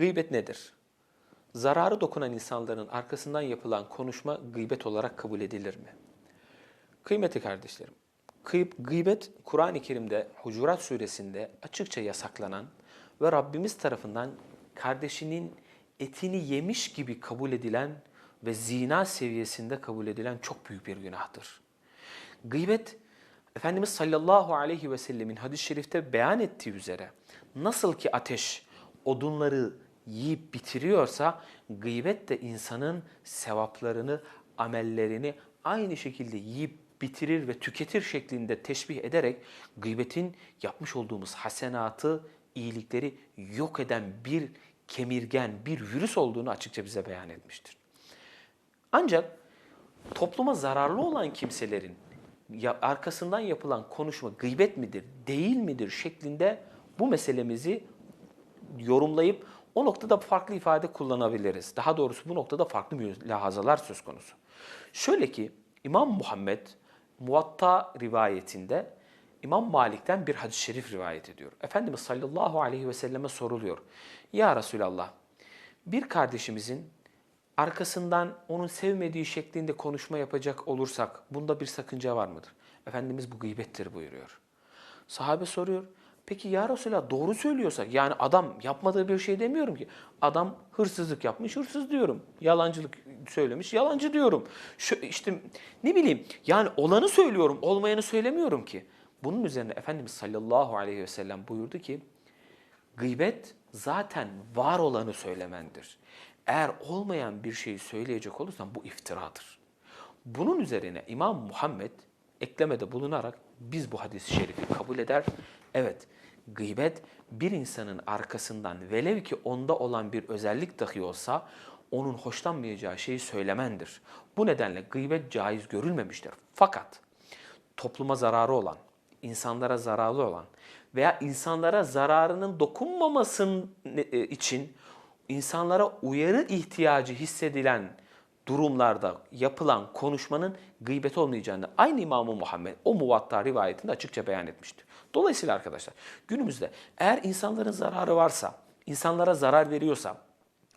Gıybet nedir? Zararı dokunan insanların arkasından yapılan konuşma gıybet olarak kabul edilir mi? Kıymetli kardeşlerim, gıybet Kur'an-ı Kerim'de Hucurat suresinde açıkça yasaklanan ve Rabbimiz tarafından kardeşinin etini yemiş gibi kabul edilen ve zina seviyesinde kabul edilen çok büyük bir günahtır. Gıybet, Efendimiz sallallahu aleyhi ve sellemin hadis-i şerifte beyan ettiği üzere nasıl ki ateş odunları yiyip bitiriyorsa gıybet de insanın sevaplarını, amellerini aynı şekilde yiyip bitirir ve tüketir şeklinde teşbih ederek gıybetin yapmış olduğumuz hasenatı, iyilikleri yok eden bir kemirgen, bir virüs olduğunu açıkça bize beyan etmiştir. Ancak topluma zararlı olan kimselerin arkasından yapılan konuşma gıybet midir, değil midir şeklinde bu meselemizi yorumlayıp o noktada farklı ifade kullanabiliriz. Daha doğrusu bu noktada farklı mülahazalar söz konusu. Şöyle ki İmam Muhammed Muvatta rivayetinde İmam Malik'ten bir hadis-i şerif rivayet ediyor. Efendimiz sallallahu aleyhi ve selleme soruluyor. Ya Resulallah bir kardeşimizin arkasından onun sevmediği şeklinde konuşma yapacak olursak bunda bir sakınca var mıdır? Efendimiz bu gıybettir buyuruyor. Sahabe soruyor. Peki ya Resulallah doğru söylüyorsak yani adam yapmadığı bir şey demiyorum ki. Adam hırsızlık yapmış hırsız diyorum. Yalancılık söylemiş yalancı diyorum. Şu, işte ne bileyim yani olanı söylüyorum olmayanı söylemiyorum ki. Bunun üzerine Efendimiz sallallahu aleyhi ve sellem buyurdu ki gıybet zaten var olanı söylemendir. Eğer olmayan bir şeyi söyleyecek olursan bu iftiradır. Bunun üzerine İmam Muhammed eklemede bulunarak biz bu hadis-i şerifi kabul eder. Evet, gıybet bir insanın arkasından velev ki onda olan bir özellik dahi olsa onun hoşlanmayacağı şeyi söylemendir. Bu nedenle gıybet caiz görülmemiştir. Fakat topluma zararı olan, insanlara zararlı olan veya insanlara zararının dokunmamasın e, için insanlara uyarı ihtiyacı hissedilen durumlarda yapılan konuşmanın gıybet olmayacağını aynı İmam-ı Muhammed o muvatta rivayetinde açıkça beyan etmiştir. Dolayısıyla arkadaşlar günümüzde eğer insanların zararı varsa, insanlara zarar veriyorsa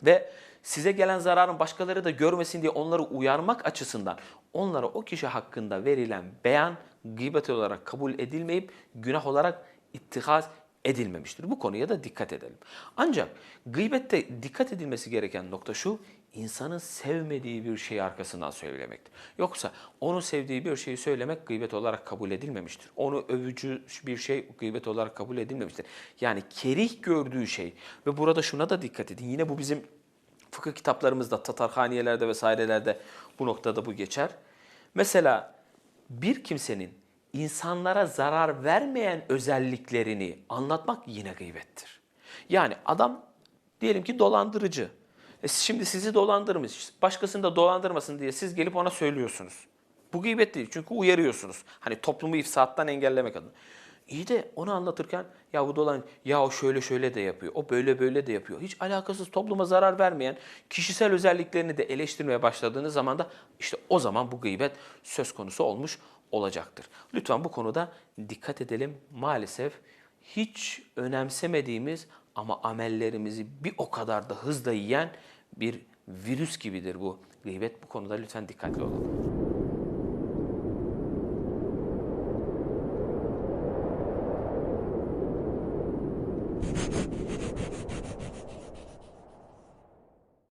ve size gelen zararın başkaları da görmesin diye onları uyarmak açısından onlara o kişi hakkında verilen beyan gıybet olarak kabul edilmeyip günah olarak ittihaz edilmemiştir. Bu konuya da dikkat edelim. Ancak gıybette dikkat edilmesi gereken nokta şu, insanın sevmediği bir şeyi arkasından söylemektir. Yoksa onun sevdiği bir şeyi söylemek gıybet olarak kabul edilmemiştir. Onu övücü bir şey gıybet olarak kabul edilmemiştir. Yani kerih gördüğü şey ve burada şuna da dikkat edin. Yine bu bizim fıkıh kitaplarımızda, Tatarhaniyelerde vesairelerde bu noktada bu geçer. Mesela bir kimsenin insanlara zarar vermeyen özelliklerini anlatmak yine gıybettir. Yani adam diyelim ki dolandırıcı. E şimdi sizi dolandırmış, başkasını da dolandırmasın diye siz gelip ona söylüyorsunuz. Bu gıybet değil çünkü uyarıyorsunuz. Hani toplumu ifsattan engellemek adına. İyi de onu anlatırken ya bu dolan ya o şöyle şöyle de yapıyor. O böyle böyle de yapıyor. Hiç alakasız topluma zarar vermeyen kişisel özelliklerini de eleştirmeye başladığınız zaman da işte o zaman bu gıybet söz konusu olmuş olacaktır. Lütfen bu konuda dikkat edelim. Maalesef hiç önemsemediğimiz ama amellerimizi bir o kadar da hızla yiyen bir virüs gibidir bu gıybet. Bu konuda lütfen dikkatli olun.